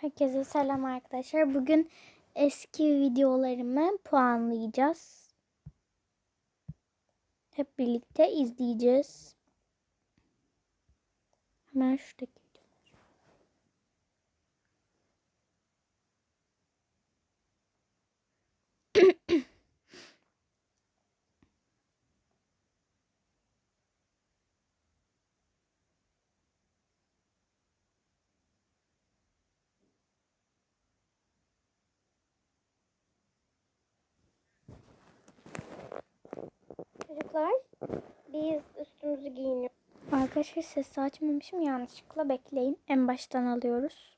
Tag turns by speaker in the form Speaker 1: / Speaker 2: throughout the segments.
Speaker 1: Herkese selam arkadaşlar. Bugün eski videolarımı puanlayacağız. Hep birlikte izleyeceğiz. Hemen şuradaki
Speaker 2: Çocuklar biz üstümüzü giyiniyoruz.
Speaker 1: Arkadaşlar sesi açmamışım yanlışlıkla bekleyin. En baştan alıyoruz.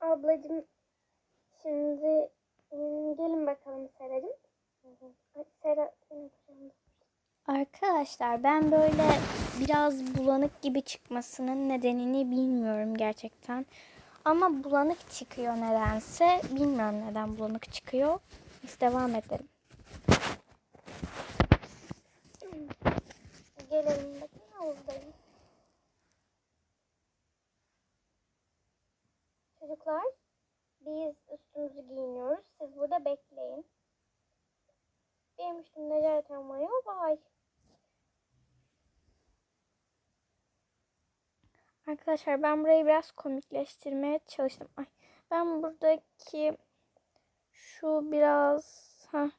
Speaker 2: Ablacığım şimdi hmm, gelin bakalım Seracığım. Sera senin kucağında.
Speaker 1: Arkadaşlar ben böyle biraz bulanık gibi çıkmasının nedenini bilmiyorum gerçekten. Ama bulanık çıkıyor nedense. Bilmiyorum neden bulanık çıkıyor. Biz devam edelim.
Speaker 2: Gelelim bakın havuzdayım. Çocuklar biz üstümüzü giyiniyoruz. Siz burada bekleyin. Üstümde zaten mayo var.
Speaker 1: Arkadaşlar ben burayı biraz komikleştirmeye çalıştım. Ay, ben buradaki şu biraz ha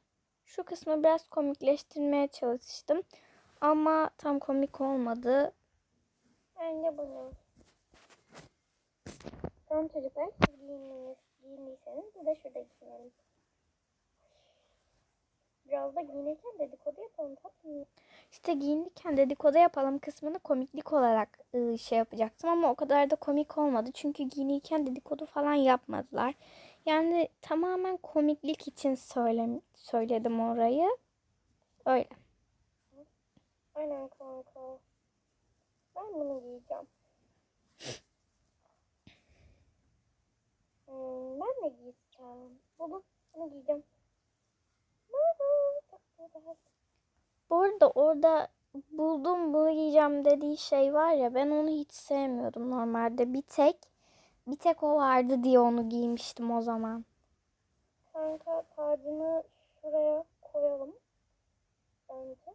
Speaker 1: şu kısmı biraz komikleştirmeye çalıştım. Ama tam komik olmadı.
Speaker 2: Ben de bunu. Tamam çocuklar siz giyindiniz, giyindiyseniz biz de şurada giyinelim. Biraz da giyinirken dedikodu yapalım tatlım.
Speaker 1: İşte giyinirken dedikodu yapalım kısmını komiklik olarak ıı, şey yapacaktım ama o kadar da komik olmadı. Çünkü giyinirken dedikodu falan yapmadılar. Yani tamamen komiklik için söyle, söyledim orayı. Öyle.
Speaker 2: Aynen kanka. Ben bunu giyeceğim. Hmm, ben de giyeceğim. Bunu, bunu giyeceğim. Güzel.
Speaker 1: Bu arada orada buldum bunu giyeceğim dediği şey var ya ben onu hiç sevmiyordum normalde. Bir tek bir tek o vardı diye onu giymiştim o zaman.
Speaker 2: Kanka tacını şuraya koyalım. Bence.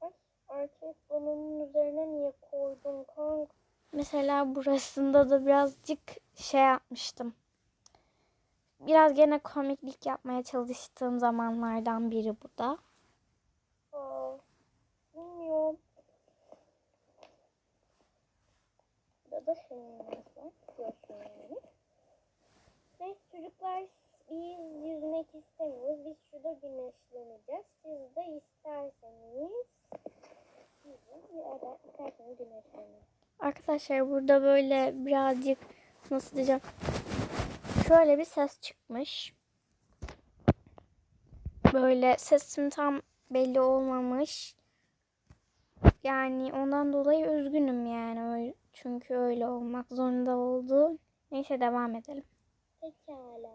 Speaker 2: Ay, erkek donunun üzerine niye koydun kanka?
Speaker 1: Mesela burasında da birazcık şey yapmıştım. Biraz gene komiklik yapmaya çalıştığım zamanlardan biri bu da.
Speaker 2: Aa, bilmiyorum. Burada da şeyimiz var. Neyse çocuklar biz yüzmek istemiyoruz. Biz şurada güneşleneceğiz. Siz de isterseniz ya da isterseniz güneşlenin.
Speaker 1: Arkadaşlar burada böyle birazcık nasıl diyeceğim? Şöyle bir ses çıkmış. Böyle sesim tam belli olmamış. Yani ondan dolayı üzgünüm yani. Çünkü öyle olmak zorunda oldu. Neyse devam edelim.
Speaker 2: Pekala.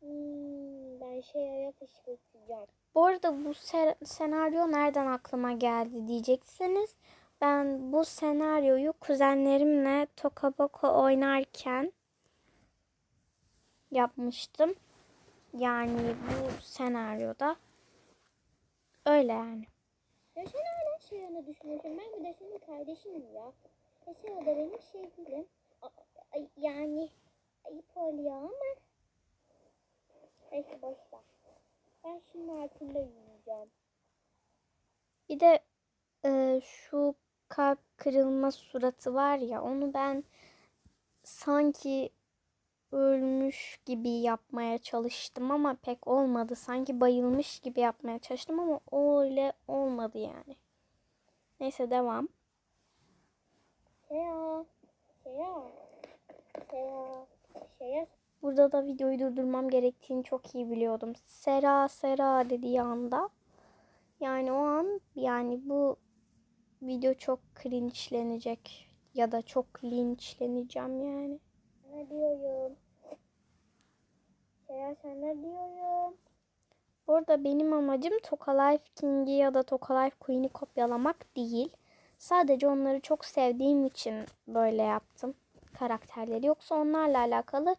Speaker 2: Hmm, ben şeye fışkırtacağım.
Speaker 1: Bu arada bu se- senaryo nereden aklıma geldi diyeceksiniz. Ben bu senaryoyu kuzenlerimle Tokaboko oynarken yapmıştım. Yani bu senaryoda öyle yani.
Speaker 2: Ya sen hala şey yanı düşünüyorsun. Ben bir de senin kardeşinim ya. Ya sen de benim sevgilim. Yani ayıp oluyor ama. Neyse boş ver. Ben şimdi altında yiyeceğim.
Speaker 1: Bir de e, şu kalp kırılma suratı var ya onu ben sanki ölmüş gibi yapmaya çalıştım ama pek olmadı. Sanki bayılmış gibi yapmaya çalıştım ama öyle olmadı yani. Neyse devam.
Speaker 2: Seya. Seya. Seya. Seya.
Speaker 1: Burada da videoyu durdurmam gerektiğini çok iyi biliyordum. Sera Sera dediği anda yani o an yani bu video çok cringe'lenecek ya da çok linçleneceğim yani.
Speaker 2: Ne diyorum? Sen ne diyorum?
Speaker 1: Burada benim amacım Toka Life King'i ya da Toka Life Queen'i kopyalamak değil. Sadece onları çok sevdiğim için böyle yaptım karakterleri. Yoksa onlarla alakalı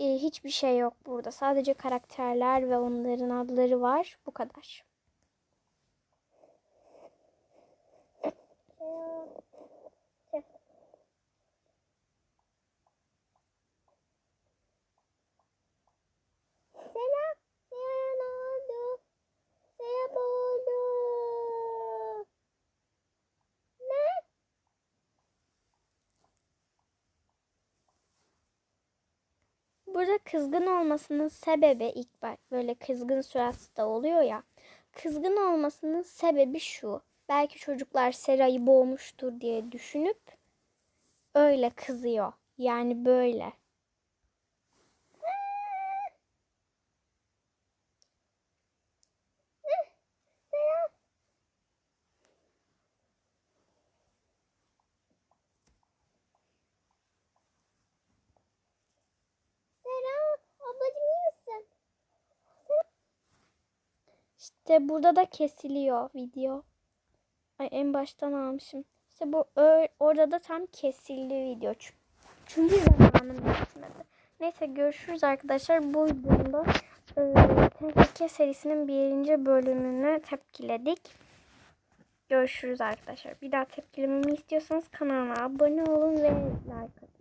Speaker 1: e, hiçbir şey yok burada. Sadece karakterler ve onların adları var. Bu kadar.
Speaker 2: Sera. Çek. Sera. Sera ne oldu? Sera boğuldu. Ne?
Speaker 1: Burada kızgın olmasının sebebi ilk bak böyle kızgın suratı da oluyor ya. Kızgın olmasının sebebi şu. Belki çocuklar Sera'yı boğmuştur diye düşünüp öyle kızıyor. Yani böyle. İşte burada da kesiliyor video. Ay en baştan almışım. İşte bu orada da tam kesildi video. Çünkü zamanım yetmedi. Neyse görüşürüz arkadaşlar. Bu videomda e, TFK serisinin birinci bölümünü tepkiledik. Görüşürüz arkadaşlar. Bir daha tepkilememi istiyorsanız kanalıma abone olun ve like atın.